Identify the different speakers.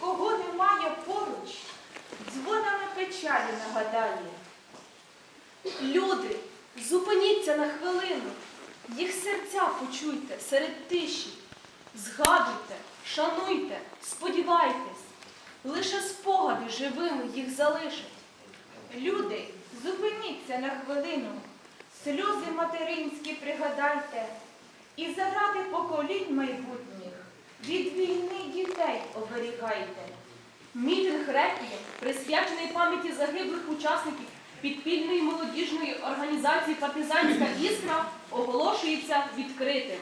Speaker 1: кого немає поруч, дзвонами печалі нагадає.
Speaker 2: Люди, зупиніться на хвилину. Їх серця почуйте серед тиші. Згадуйте, шануйте, сподівайтесь. Лише спогади живими їх залишать.
Speaker 1: Люди, зупиніться на хвилину, сльози материнські пригадайте, і заради поколінь майбутніх оберігайте.
Speaker 2: Мітинг реквієм, присвячений пам'яті загиблих учасників підпільної молодіжної організації Партизанська іскра, оголошується відкритим.